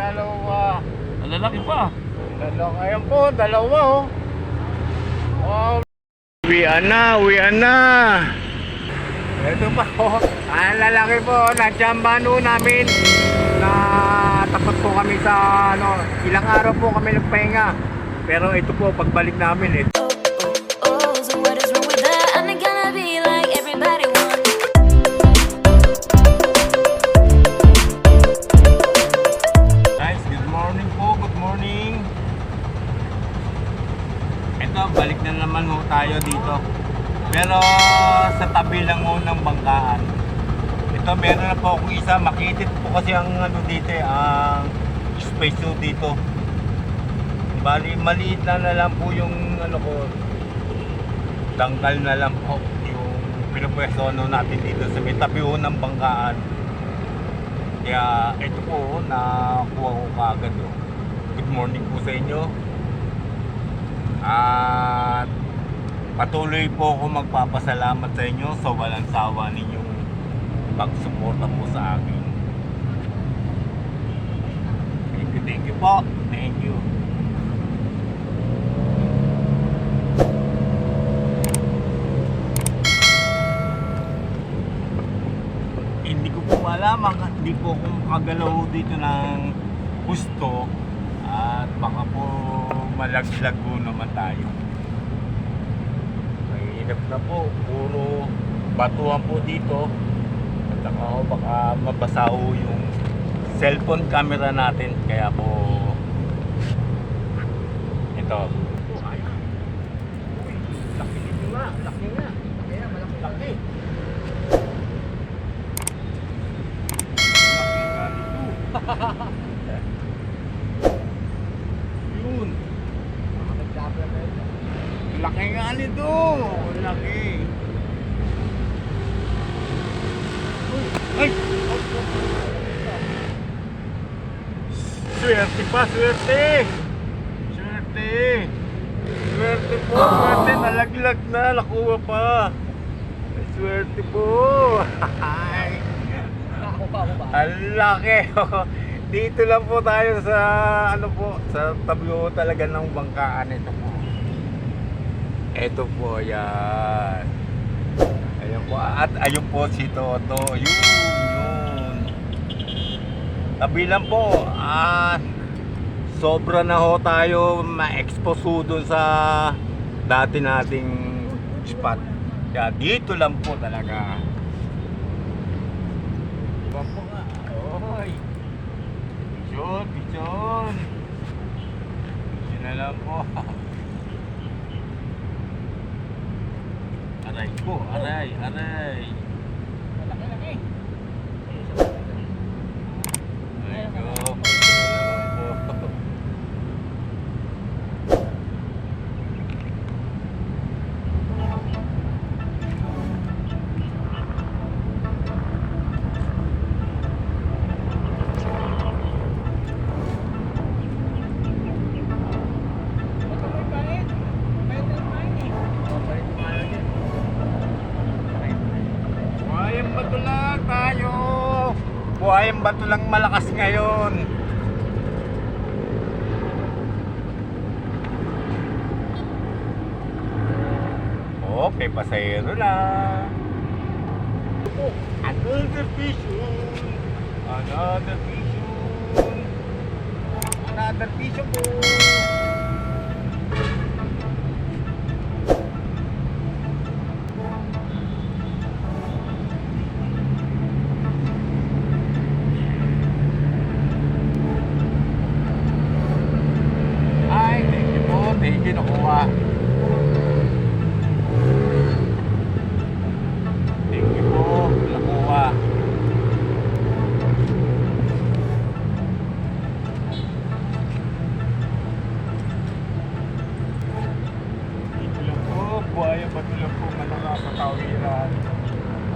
dalawa. Ang lalaki pa. Dalawa. Ayan po, dalawa oh. Wow. Uwian na, uwian na. Ito pa po. Ang lalaki po, nadyamban po namin na tapos po kami sa ano, ilang araw po kami nagpahinga. Pero ito po, pagbalik namin, ito. Pero sa tabi lang ho ng bangkaan. Ito, meron na po akong isa. Makitid po kasi ang ano dito, eh, ang space ho dito. Bali, maliit na na lang po yung ano ko, dangkal na lang po yung pinupwesto ano natin dito sa may tabi ho ng bangkaan. Kaya ito po, nakuha ko kaagad. Good morning po sa inyo. At patuloy po ako magpapasalamat sa inyo sa walang sawa ninyong pagsuporta po sa akin. Thank you, thank you po. Thank you. hindi ko po malaman hindi po ako makagalaw dito ng gusto at baka po malaglag po naman tayo mahirap na po. Puro batuhan po dito. At saka ho, baka mabasa ho yung cellphone camera natin. Kaya po ito laki dito nga laki nga kaya malaki laki Laki nga nito. Yun. Laki nga nito. Laki. Ay! Swerte pa, swerte! Swerte! Po, swerte. Nalaglag na, nakuha pa. Swerte po. Ay! Ang laki. Dito lang po tayo sa ano po, sa tabi talaga ng bangkaan ito po. Ito po yan. Ayun po. At ayun po si Toto. Yun, yun. Tabi lang po. Ah, sobra na ho tayo ma-expose dun sa dati nating spot. Kaya dito lang po talaga. Iba po nga. Oy. Pichon, pichon. Pichon na lang po. Aray po, aray, aray. Laki-laki. Ay, go. Pichon na lang po. Buhayang bato lang tayo. Buhayang bato lang malakas ngayon. Okay, pasahero lang. Another vision. Another vision. Another vision po.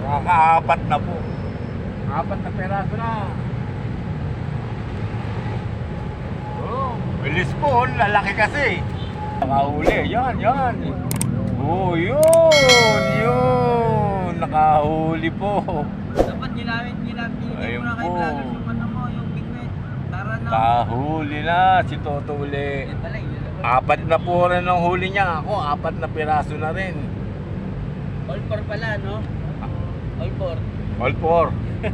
Nakakaapat na po. Apat na peraso na. Oh, bilis po, lalaki kasi. Nakahuli, yan, yan. Oh, yun, yun. Nakahuli po. Dapat ginamit ginamit Ayun mo na kay po. vloggers yung ano mo, yung big wet. Para Kahuli na si Toto uli. Yan pala, yun naman. Apat na po rin ang huli niya. Ako, apat na piraso na rin. All four pala, no? All four. All four.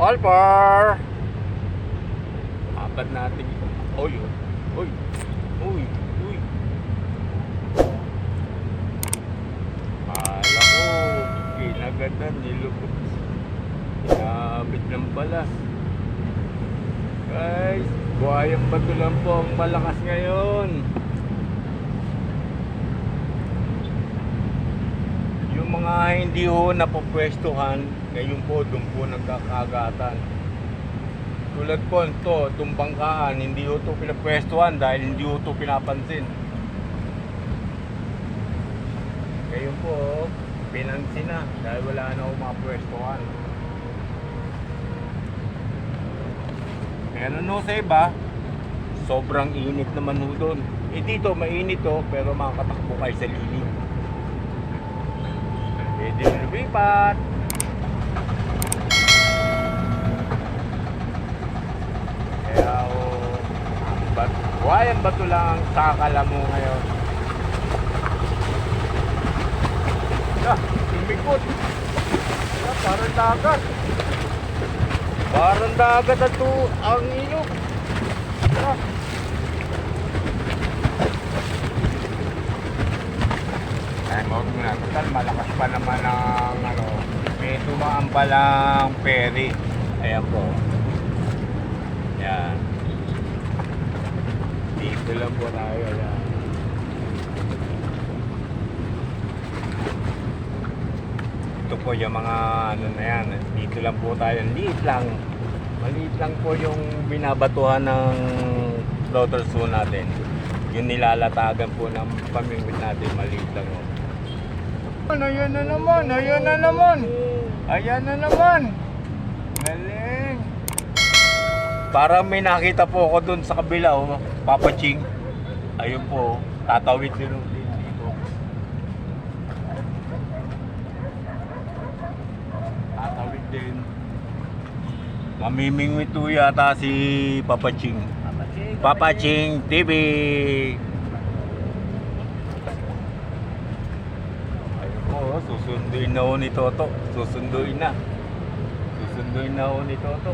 All four. Apat natin. Uy, uy, uy, uy. Kala ko, kinagadan, nilubog. Inabit lang pala. Guys, buhayang bato lang po ang malakas ngayon. Yung mga hindi ho napopwestuhan, ngayon po doon po nagkakagatan. Tulad po ito, itong bangkaan, hindi ho ito pinapwestuhan dahil hindi ho ito pinapansin. Ngayon po, pinansin na dahil wala na ho mapwestuhan. Kaya ano sa iba, sobrang init naman ho doon. Eh dito, mainit ho, pero makakatakbo kayo sa lilim. Pwede lumipat. Kaya o, ang bat, buhayan bato lang ang sakala mo ngayon. Ah, lumikot. Ah, parang dagat. Parang dagat ang ilog. Ah. Ay, huwag mo na. Total, malakas pa naman ang ano. May tumaan palang ferry. Ayan po. Yan. Dito lang po tayo. Yan. Ito po yung mga ano na yan. Dito lang po tayo. Liit lang. Maliit lang po yung binabatuhan ng floater zone natin. Yung nilalatagan po ng pamimit natin. Maliit lang. Oh. Ayan na naman, ayan na naman. Ayan na naman. Galing. Parang may nakita po ako dun sa kabila, oh. Papa Ching. Ayun po, tatawid din dito. Tatawid din. Mamimingwit to yata si Papa Ching. Papaching. Papa Ching TV. Ayun po, oh, susunduin na ho ni Toto. Susunduin na. Susunduin na ho ni Toto.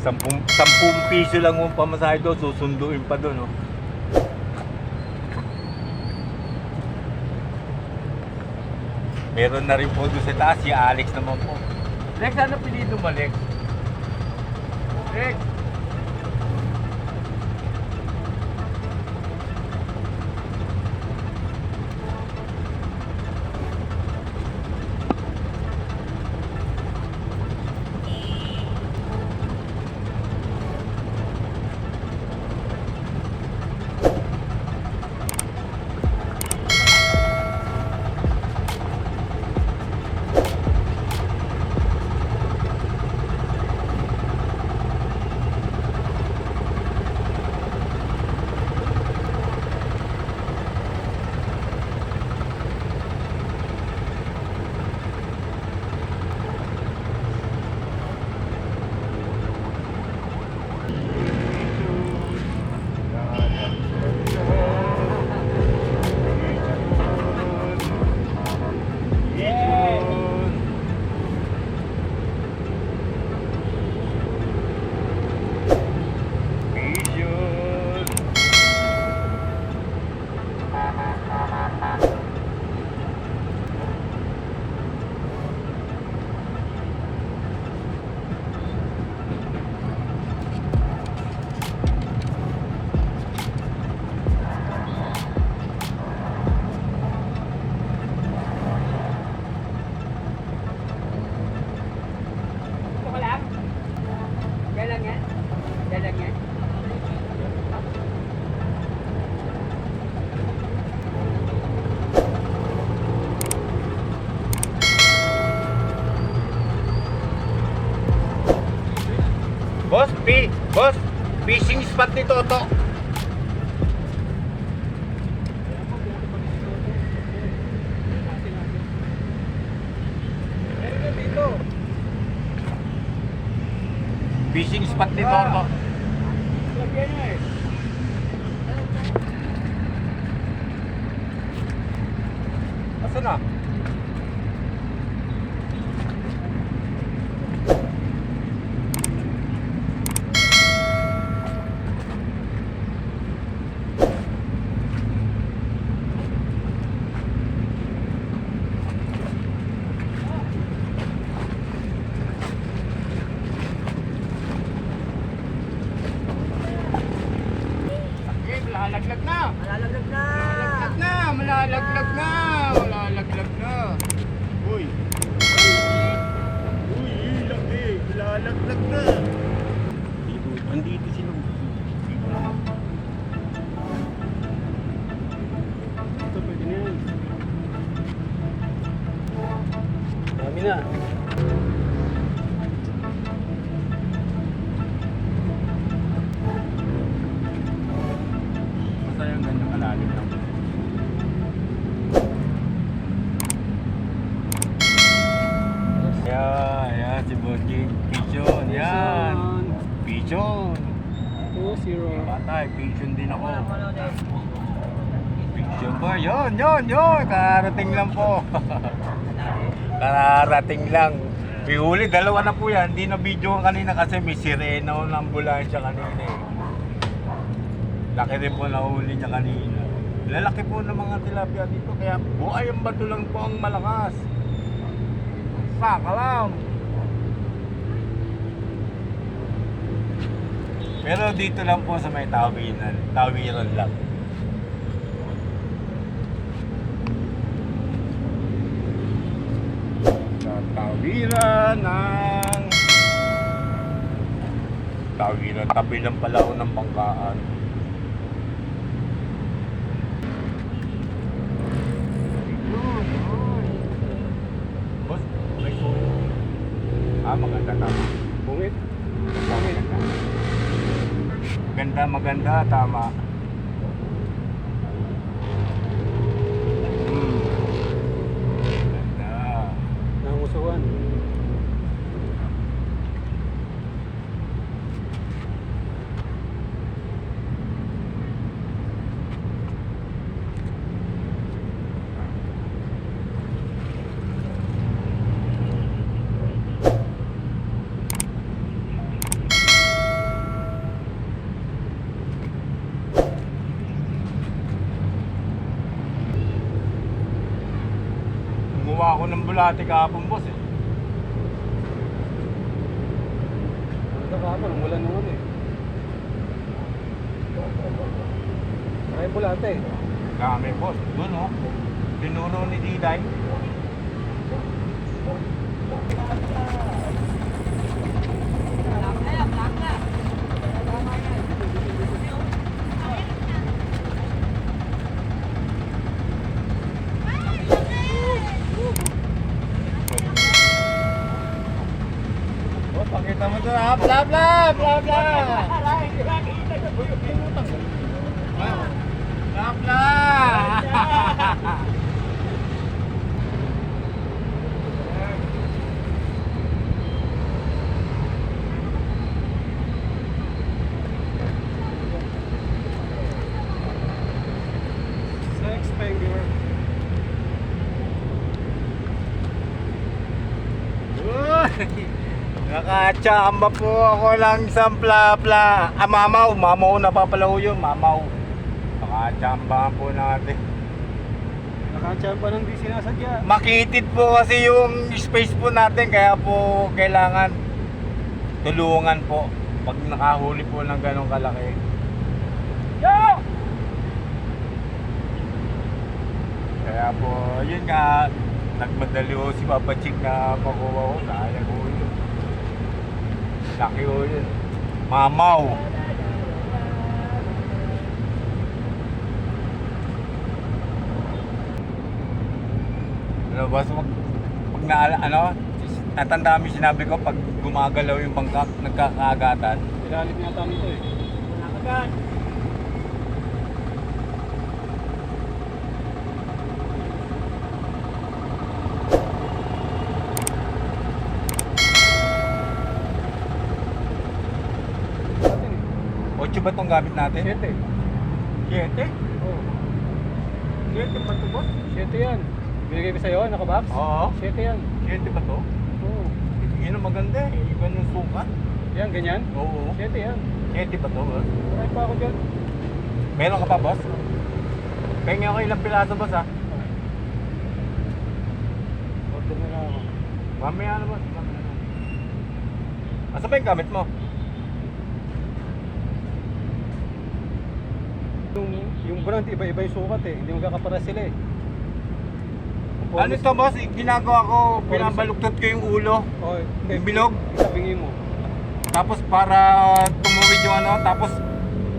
Sampung, sampung piso lang yung pamasahe doon, susunduin pa doon. Oh. Meron na rin po doon sa taas, si Alex naman po. Lex, ano pinito mo, Lex? Lex! apat ni Toto. Fishing spot ni Toto. Ah. Eh. Asan na? Lalaglag na! Dito, andito sila. Ito, pwede na yan. Dami na. Kararating lang. May huli, dalawa na po yan. Hindi na video kanina kasi may sirena o ng ambulansya kanina eh. Laki rin po nahuli niya kanina. Lalaki po ng mga tilapia dito. Kaya buhay ang bato lang po ang malakas. Saka lang. Pero dito lang po sa may tawiran. Tawiran lang. Sa tawiran ng... Tawiran. Tabi lang pala ako ng bangkaan. Boss, may suyo. Ah, maganda tama. Bungit. Maganda, maganda, tama. Hmm. Maganda. Nangusawan. Gumawa ako ng bulate kahapon, boss eh. Ka pa? Umulan naman eh. Ay, bulate. Dami, boss. Doon, oh. Tinuro ni Diday. Nakachamba po ako lang sa pla-pla. Ah, mamaw. Mamaw na pa pala yun. Mamaw. Nakachamba po natin. Nakachamba nang di sinasadya. Makitid po kasi yung space po natin. Kaya po kailangan tulungan po. Pag nakahuli po ng ganong kalaki. Yo! Kaya po, yun nga, nagmadali ho si Papa Chick na makuha ko. Sayang ho yun. Laki ho yun. Mamaw. Ano, bas mag, pag na, ano, natanda yung sinabi ko, pag gumagalaw yung bangkak, nagkakaagatan. Ilalim yata nito eh. Nakagad. Itong gamit natin? Siyete. 7? Oo. 7 ba ito boss? Siyete yan. Binigay ko sa'yo, nakabox? Oo. Siyete yan. 7 ba ito? Oo. Yun ang maganda eh. Iba yung sukat. Yan, ganyan? Oo. Siyete yan. 7 ba ito boss? Ay pa ako dyan. Meron ka pa boss? Pengi ako ilang pilaso boss ha? Order na lang ako. Mamaya na boss. Mamaya na. Asa ba yung gamit mo? Yung, yung brand, iba-iba yung sukat eh. Hindi magkakapara sila eh. Ano ito boss? Ginagawa ko, pinabaluktot ko yung ulo. Oh, Yung bilog? Isabingin mo. Tapos para tumuwid yung ano, tapos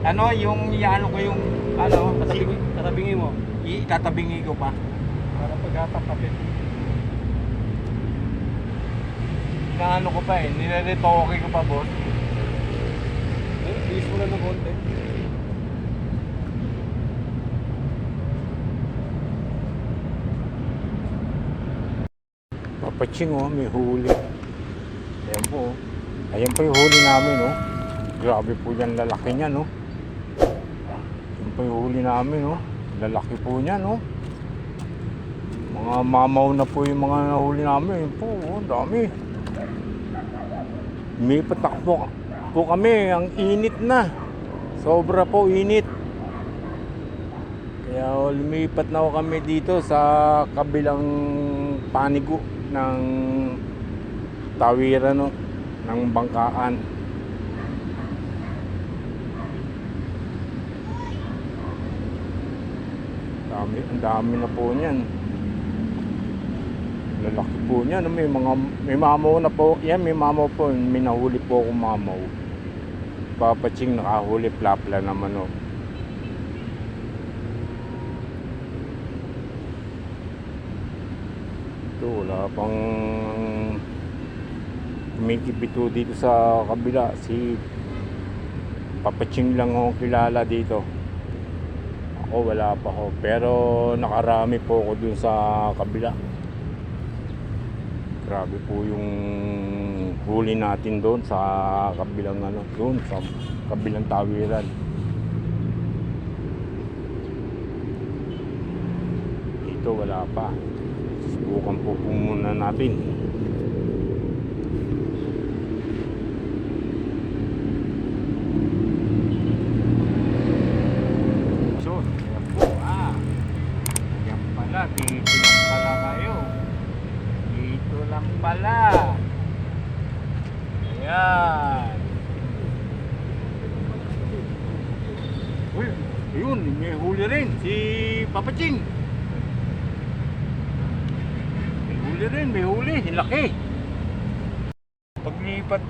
ano, yung iano ko yung ano, Tatabingin, tatabingin mo. itatabingi ko pa. Para paghatak kapit. Inaano ko pa eh, nire-retoke ko pa boss. Eh, bilis mo lang ng konti. Papaching oh, may huli. Ayan po oh. Ayan po yung huli namin oh. Grabe po yan lalaki niya no. Ayan po yung huli namin oh. Lalaki po niya no. Mga mamaw na po yung mga nahuli namin. Ayan po oh, dami. May patakbo po kami. Ang init na. Sobra po init. Kaya oh, lumipat na ako kami dito sa kabilang panigo ng tawiran no, ng bangkaan. Dami, ang dami na po niyan. Lalaki po niyan. May mga may mamaw na po. Yan, may mamaw po. May po akong mamaw. Papaching nakahuli plapla naman oh. Ito, wala pang kumikipito dito sa kabila. Si Papaching lang ako kilala dito. Ako wala pa ako. Pero nakarami po ako dun sa kabila. Grabe po yung huli natin doon sa kabilang ano, doon sa kabilang tawiran. Dito wala pa. Subukan po po muna natin. So, ayan po ah. Ayan pala, dito lang pala kayo. Dito lang pala. Ayan. Uy, yun, may huli rin. Si Papa Ching. May huli rin, may huli. Laki.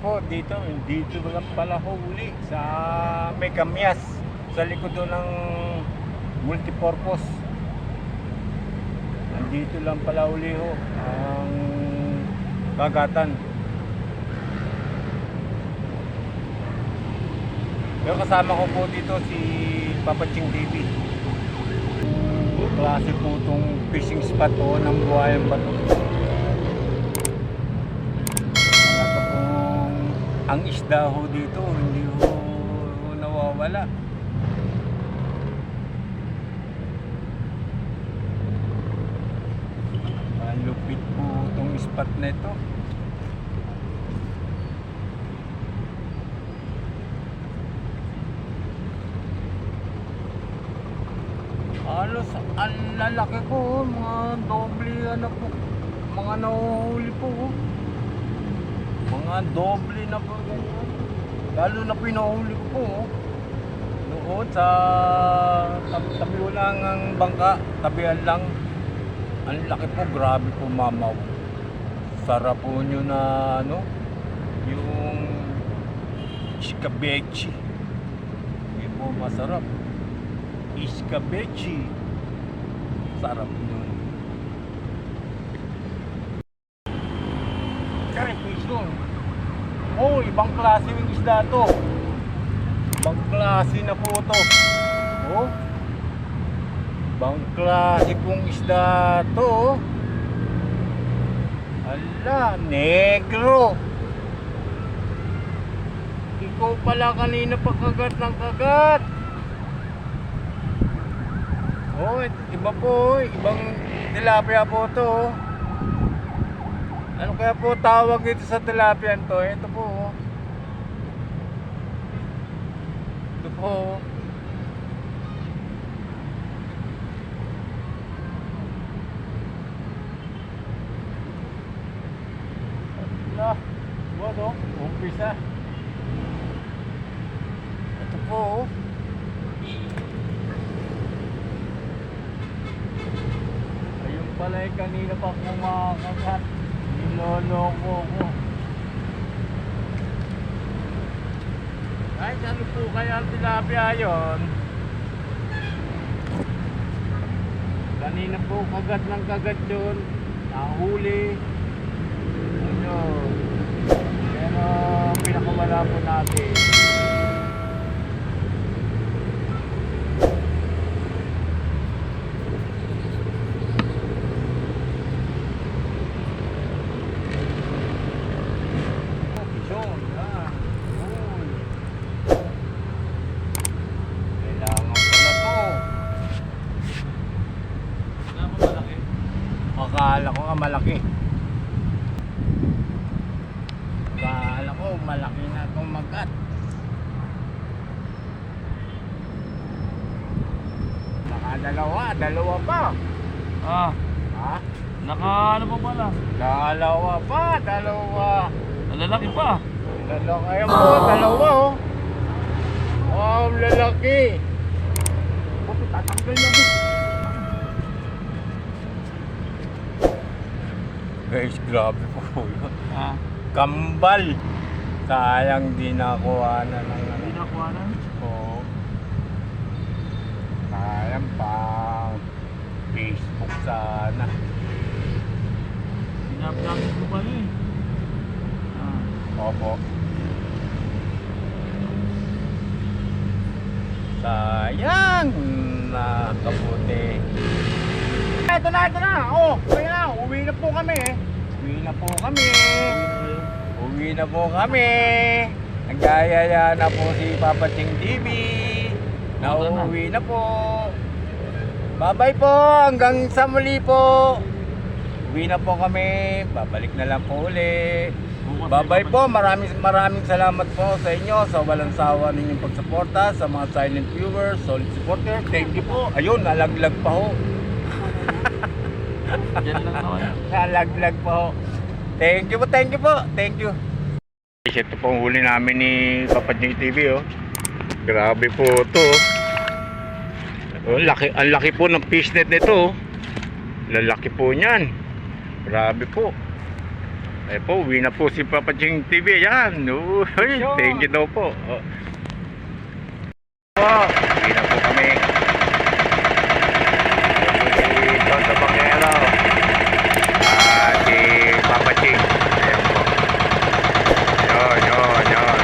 Po dito, dito lang pala huli sa may. Sa likod doon ng multipurpose. Nandito lang pala uli ho ang kagatan. Pero kasama ko po dito si Papa Ching TV. Klase po itong fishing spot po ng buhayang bato. At pong ang isda ho dito hindi ho nawawala. Ang lupit po itong spot na ito. Halos ang lalaki oh. mga doble ano po, mga nahuhuli po. oh. Mga doble na po ganyan. Lalo na po yung nahuli ko po. oh. Doon sa tabi, tabi lang ang bangka, tabihan lang. Ang laki po, grabe po mamaw. Sarap po nyo na ano, yung iskabechi. Yun po masarap. Iskabechi. Sarap nun. Kare piso. Oh, ibang klase yung isda to. Ibang klase na po to. Oh. Ibang klase pong isda to. oh. Ala, negro. Ikaw pala kanina pa kagat ng kagat. Oh, iba po, ibang tilapia po to. oh. Ano kaya po tawag ito sa tilapia to? Ito po. oh. Ito po. Na, what oh? Umpisa. Ito po. oh. Ayun pala eh, kanina pa kumakagat. Niloloko ko. Kahit ano po kaya ang tilapia yun? Kanina po kagat ng kagat yun. Nahuli. Ano? Pero pinakamala po natin. Yun, yan. Yun. Kailangan pala to. Kailangan malaki. Akala ko nga malaki. Akala ko malaki na itong magat. Baka dalawa, dalawa pa. Ah, Ha? naka ano pa pala? Dalawa pa, dalawa. Lalaki pa. Dalawa, ayan po, dalawa oh. Wow, lalaki. Oh, tatanggal na mo. Guys, grabe po yun. Ah, Kambal. Sayang di nakuha na ng ano. pinakuhanan. Oo. Sayang pang Facebook sana. Pinaplakit ko pala eh. Ah, Opo. Sayang na kabuti. Ito na, ito na. Oh, kaya na. Uwi na po kami. Uwi na po kami. Uwi na po kami. Nagyayaya na po si Papa Ching TV. Nauwi na po. Bye-bye po. Hanggang sa muli po. Uwi na po kami. Babalik na lang po uli. may po. Maraming maraming salamat po sa inyo sa walang sawa ninyong pagsuporta sa mga silent viewers, solid supporter. Thank you po. Ayun, nalaglag pa ho. Diyan lang naman. Nalaglag pa ho. Thank you po, thank you po. Thank you. Ito po ang huli namin ni Papa Jing TV oh. Grabe po to. Oh, laki, ang laki po ng fishnet nito. oh. Lalaki po niyan. Grabe po. Eh po, uwi na po si Papa Jing TV. Yan. Uy, thank you daw po. Oh. Po, uwi na po kami. Dito sa Bangero. Ah, si Papa Jing. Ayan po. Yun, yun, yun.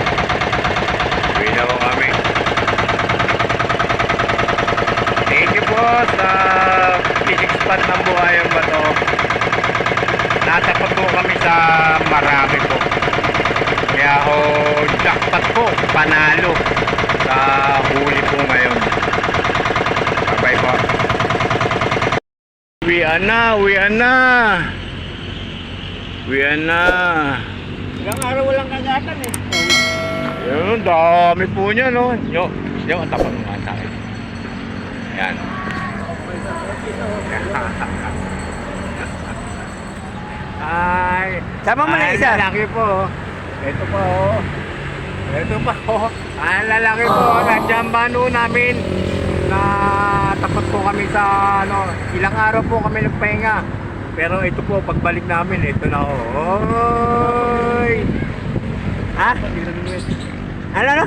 Uwi na po kami. Thank you po sa physics spot ng Buhayang Bato. Natapat po kami sa marami po. Kaya ako jackpot po, panalo sa huli po ngayon. Bye-bye po. Uwian na, uwian na. Uwian na. Ilang araw walang kagatan eh. Yun, dami po niya, no? Yo, yo, ang tapat nga sa akin. Yan. Ay, Sama mo na ay, isa. lalaki po. Ito po, oh. Ito pa, oh. Ang lalaki po, nandiyan ba namin na tapat po kami sa, ano, ilang araw po kami nagpahinga. Pero ito po, pagbalik namin, ito na, oh. Oy! Ha? Ano no?